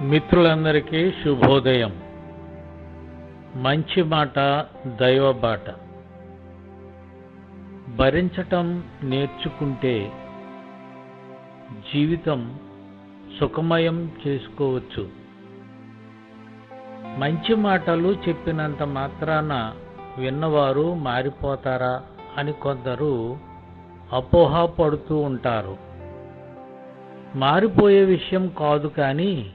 మిత్రులందరికీ శుభోదయం. మంచి మాట దైవ బాట. భరించటం నేర్చుకుంటే జీవితం సుఖమయం చేసుకోవచ్చు. మంచి మాటలు చెప్పినంత మాత్రాన విన్నవారు మారిపోతారా అని కొందరు అపోహ పడుతూ ఉంటారు. మారిపోయే విషయం కాదు కానీ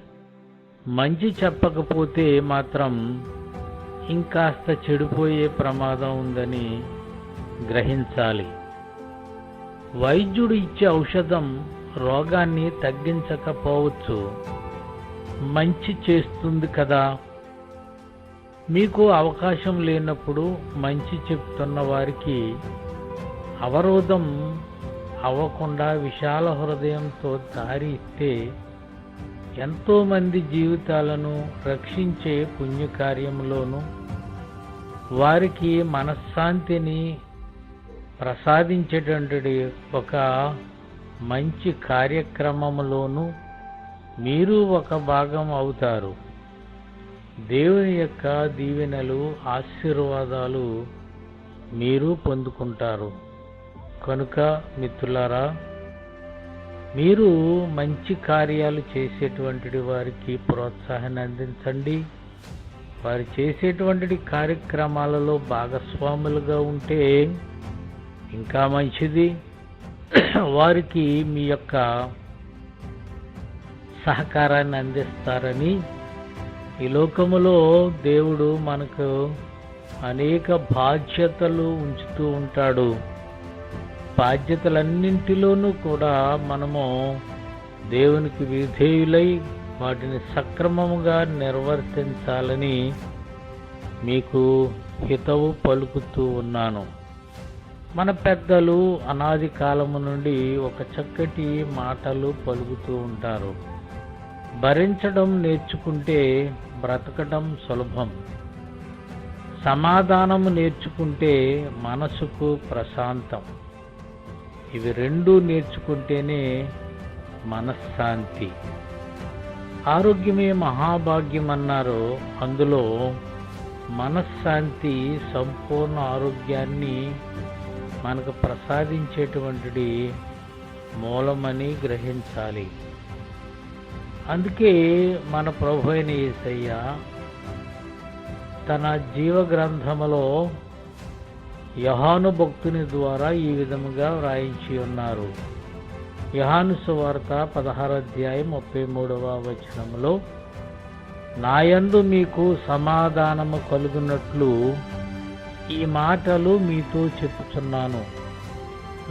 మంచి చెప్పకపోతే మాత్రం ఇంకాస్త చెడిపోయే ప్రమాదం ఉందని గ్రహించాలి. వైద్యుడు ఇచ్చే ఔషధం రోగాన్ని తగ్గించకపోవచ్చు. మంచి చేస్తుంది కదా. మీకు అవకాశం లేనప్పుడు మంచి చెప్తున్న వారికి అవరోధం అవ్వకుండా విశాల హృదయంతో దారి ఇస్తే ఎంతో మంది జీవితాలను రక్షించే పుణ్యకార్యంలోనూ వారికి మనశ్శాంతిని ప్రసాదించేటువంటి ఒక మంచి కార్యక్రమంలోనూ మీరు ఒక భాగం అవుతారు. దేవుని యొక్క దీవెనలు ఆశీర్వాదాలు మీరు పొందుకుంటారు. కనుక మిత్రులారా మీరు మంచి కార్యాలు చేసేటువంటి వారికి ప్రోత్సాహాన్ని అందించండి. వారు చేసేటువంటి కార్యక్రమాలలో భాగస్వాములుగా ఉంటే ఇంకా మంచిది. వారికి మీ యొక్క సహకారాన్ని అందిస్తారని ఈ లోకములో దేవుడు మనకు అనేక బాధ్యతలు ఉంచుతూ ఉంటాడు. బాధ్యతలన్నింటిలోనూ కూడా మనము దేవునికి విధేయులై వాటిని సక్రమముగా నిర్వర్తించాలని మీకు హితవు పలుకుతూ ఉన్నాను. మన పెద్దలు అనాది కాలము నుండి ఒక చక్కటి మాటలు పలుకుతూ ఉంటారు. భరించడం నేర్చుకుంటే బ్రతకడం సులభం. సమాధానము నేర్చుకుంటే మనసుకు ప్రశాంతం. ఇవి రెండూ నేర్చుకుంటేనే మనశ్శాంతి. ఆరోగ్యమే మహాభాగ్యం అన్నారు అందులో మనశ్శాంతి సంపూర్ణ ఆరోగ్యాన్ని మనకు ప్రసాదించేటువంటిది మూలమని గ్రహించాలి. అందుకే మన ప్రభు అయిన ఏసయ్య తన జీవ గ్రంథములో యహాను భక్తుని ద్వారా ఈ విధముగా వ్రాయించి ఉన్నారు. యహాను సువార్త పదహారు అధ్యాయం ముప్పై మూడవ వచనములో నాయందు మీకు సమాధానము కలుగునట్లు ఈ మాటలు మీతో చెప్పుచున్నాను.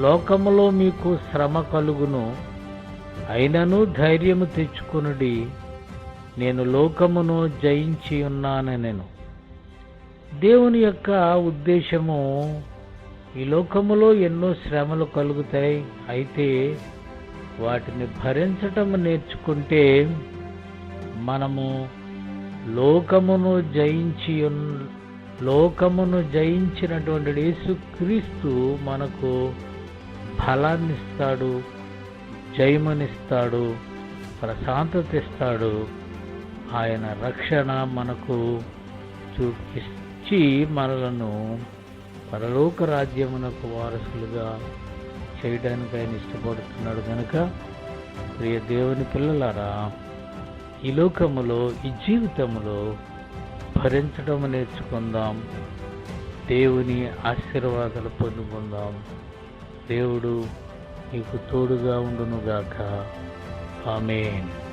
లోకములో మీకు శ్రమ కలుగును. అయినను ధైర్యము తెచ్చుకునుడి. నేను లోకమును జయించి ఉన్నానెను దేవుని యొక్క ఉద్దేశము ఈ లోకములో ఎన్నో శ్రమలు కలుగుతాయి. అయితే వాటిని భరించటం నేర్చుకుంటే మనము లోకమును జయించి లోకమును జయించినటువంటి యేసుక్రీస్తు మనకు బలాన్నిస్తాడు జయమనిస్తాడు ప్రశాంతత ఇస్తాడు. ఆయన రక్షణ మనకు వచ్చి మనలను పరలోక రాజ్యమునకు వారసులుగా చేయడానికి ఆయన ఇష్టపడుతున్నాడు కనుక ప్రియ దేవుని పిల్లలారా ఈ లోకములో ఈ జీవితములో భరించడం నేర్చుకుందాం దేవుని ఆశీర్వాదాలు పొందుకుందాం. దేవుడు నీకు తోడుగా ఉండునుగాక. ఆమెన్.